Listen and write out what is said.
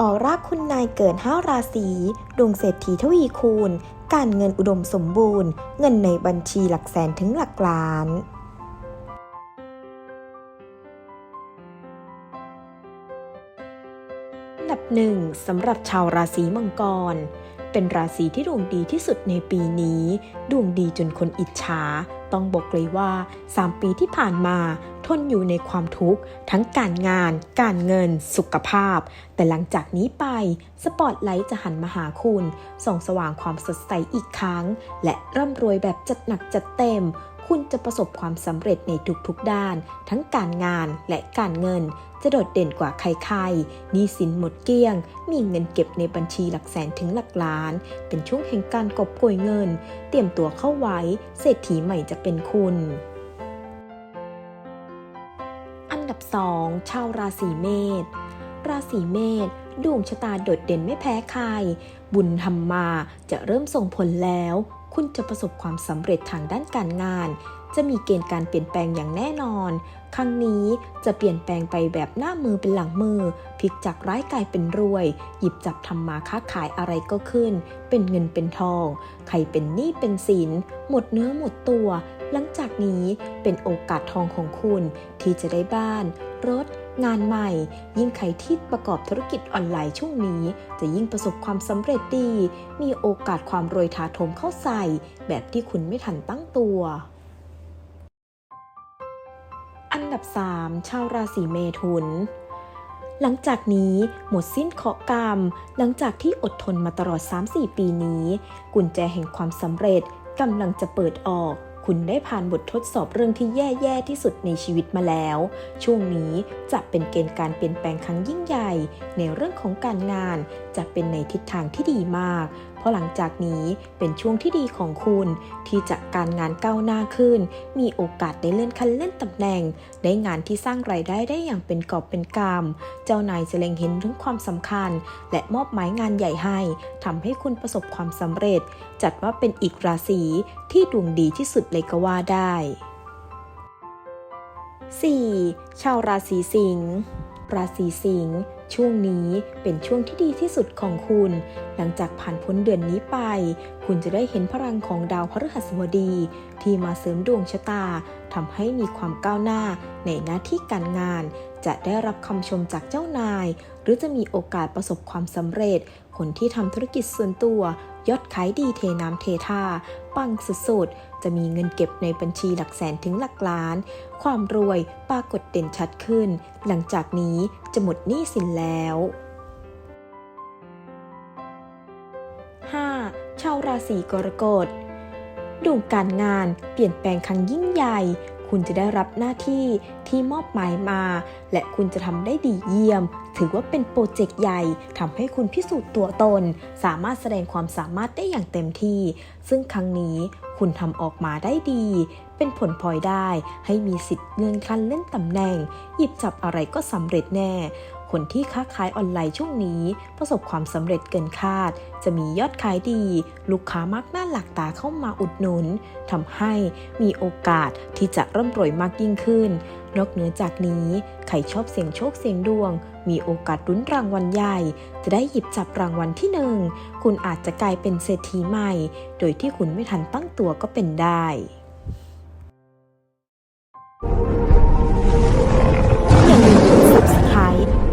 ออร่าคุณนายเกิดห้าราศีดวงเศรษฐีทวีคูณ การเงินอุดมสมบูรณ์ เงินในบัญชีหลักแสนถึงหลักล้านอันดับหนึ่งสำหรับชาวราศีมังกร เป็นราศีที่ดวงดีที่สุดในปีนี้ ดวงดีจนคนอิจฉา ต้องบอกเลยว่า 3 ปีที่ผ่านมา ทนอยู่ในความทุกข์ ทั้งการงาน การเงิน สุขภาพ แต่หลังจากนี้ไป สปอตไลท์จะหันมาหาคุณ ส่องสว่างความสดใสอีกครั้ง และร่ำรวยแบบจัดหนักจัดเต็ม คุณจะประสบความสำเร็จในทุกๆด้าน ทั้งการงานและการเงิน จะโดดเด่นกว่าใครๆนี้สินหมดเกลี้ยง มีเงินเก็บในบัญชีหลักแสนถึงหลักล้าน เป็นช่วงแห่งการกอบโกยเงิน เตรียมตัวเข้าไว้ เศรษฐีใหม่จะเป็นคุณ อันดับ 2 ชาวราศีเมษ ราศีเมษดวงชะตาโดดเด่นไม่แพ้ใคร บุญทำมาจะเริ่มส่งผลแล้ว คุณจะประสบความสำเร็จทางด้านการงาน จะมีเกณฑ์การเปลี่ยนแปลงอย่างแน่นอน ครั้งนี้จะเปลี่ยนแปลงไปแบบหน้ามือเป็นหลังมือพลิกจากร้ายกลายเป็นรวย หยิบจับทำมาค้าขายอะไรก็ขึ้น เป็นเงินเป็นทอง ใครเป็นหนี้เป็นสินหมดเนื้อหมดตัว หลังจากนี้เป็นโอกาสทองของคุณที่จะได้บ้าน รถ งานใหม่ ยิ่งใครที่ประกอบธุรกิจออนไลน์ช่วงนี้ จะยิ่งประสบความสำเร็จดี มีโอกาสความรวยถาโถมเข้าใส่ แบบที่คุณไม่ทันตั้งตัว อันดับ 3 ชาวราศีเมถุนหลังจากนี้หมดสิ้นเคาะกรรม หลังจากที่อดทนมาตลอด 3-4 ปีนี้ กุญแจแห่งความสำเร็จกำลังจะเปิดออก คุณได้ผ่านบททดสอบเรื่องที่แย่ๆที่สุดในชีวิตมาแล้ว ช่วงนี้จะเป็นเกณฑ์การเปลี่ยนแปลงครั้งยิ่งใหญ่ ในเรื่องของการงานจะเป็นในทิศทางที่ดีมาก ราะหลังจากนี้เป็นช่วงที่ดีของคุณ ที่จะการงานก้าวหน้าขึ้น มีโอกาสได้เลื่อนขั้นเลื่อนตำแหน่ง ได้งานที่สร้างรายได้ได้อย่างเป็นกอบเป็นกำเจ้านายจะเล็งเห็นถึงความสำคัญ และมอบหมายงานใหญ่ให้ทำให้คุณประสบความสำเร็จ จัดว่าเป็นอีกราศีที่ดวงดีที่สุดเลยก็ว่าได้ 4. ชาวราศีสิงห์ราศีสิงห์ ช่วงนี้เป็นช่วงที่ดีที่สุดของคุณ หลังจากผ่านพ้นเดือนนี้ไป คุณจะได้เห็นพลังของดาวพฤหัสบดี ที่มาเสริมดวงชะตาทำให้มีความก้าวหน้าในหน้าที่การงาน จะได้รับคำชมจากเจ้านาย หรือจะมีโอกาสประสบความสำเร็จ คนที่ทำธุรกิจส่วนตัวยอดขายดีเทน้ำเทท่า ปังสุดๆ จะมีเงินเก็บในบัญชีหลักแสนถึงหลักล้าน ความรวยปรากฏเด่นชัดขึ้น หลังจากนี้จะหมดหนี้สินแล้ว 5. ชาวราศีกรกฎดวงการงานเปลี่ยนแปลงครั้งยิ่งใหญ่ คุณจะได้รับหน้าที่ที่มอบหมายมา และคุณจะทำได้ดีเยี่ยม ถือว่าเป็นโปรเจกต์ใหญ่ทำให้คุณพิสูจน์ตัวตน สามารถแสดงความสามารถได้อย่างเต็มที่ ซึ่งครั้งนี้คุณทำออกมาได้ดี เป็นผลพลอยได้ ให้มีสิทธิ์เลื่อนขั้นเลื่อนตำแหน่ง หยิบจับอะไรก็สำเร็จแน่ คนที่ค้าขายออนไลน์ช่วงนี้ ประสบความสำเร็จเกินคาด จะมียอดขายดี ลูกค้ามักหน้าหลักตาเข้ามาอุดหนุนทำให้มีโอกาสที่จะร่ำรวยมากยิ่งขึ้น นอกเหนือจากนี้ ใครชอบเสี่ยงโชคเสี่ยงดวง มีโอกาสลุ้นรางวัลใหญ่ จะได้หยิบจับรางวัลที่หนึ่ง คุณอาจจะกลายเป็นเศรษฐีใหม่ โดยที่คุณไม่ทันตั้งตัวก็เป็นได้